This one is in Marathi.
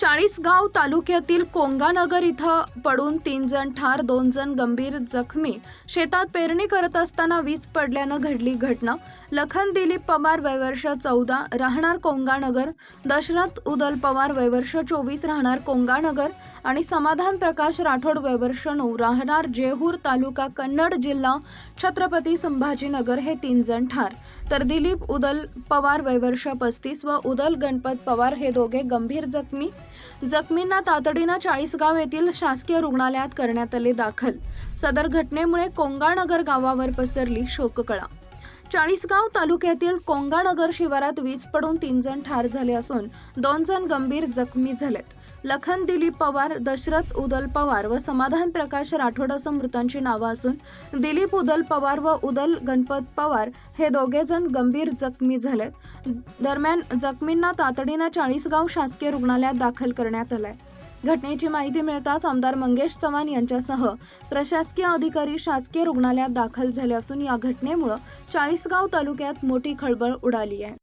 चाळीसगाव तालुक्यातील कोंगानगर इथं पडून तीन जण ठार दोन जण गंभीर जखमी. शेतात पेरणी करत असताना वीज पडल्यानं घडली घटना. लखन दिलीप पवार वयवर्ष चौदा राहणार कोंगानगर दशरथ उदल पवार वयवर्ष चोवीस राहणार कोंगानगर आणि समाधान प्रकाश राठोड वयवर्ष नऊ राहणार जेहूर तालुका कन्नड जिल्हा छत्रपती संभाजीनगर हे तीन जण ठार. तर दिलीप उदल पवार वयवर्ष पस्तीस व उदल गणपत पवार हे दोघे गंभीर जखमी. जखमींना तातडीनं चाळीसगाव येथील शासकीय रुग्णालयात करण्यात आले दाखल. सदर घटनेमुळे कोंगानगर गावावर पसरली शोककळा. चाळीसगाव तालुक्यातील कोंगानगर शिवारात वीज पडून तीन जण ठार झाले असून दोन जण गंभीर जखमी झालेत. लखन दिलीप पवार दशरथ उदल पवार व समाधान प्रकाश राठोड असं मृतांची नावं असून दिलीप उदल पवार व उदल गणपत पवार हे दोघे जण गंभीर जखमी झालेत. दरम्यान जखमींना तातडीनं चाळीसगाव शासकीय रुग्णालयात दाखल करण्यात आलंय. घटनेची माहिती मिळताच आमदार मंगेश चव्हाण यांच्यासह प्रशासकीय अधिकारी शासकीय रुग्णालयात दाखल झाले असून या घटनेमुळं चाळीसगाव तालुक्यात मोठी खळबळ उडाली आहे.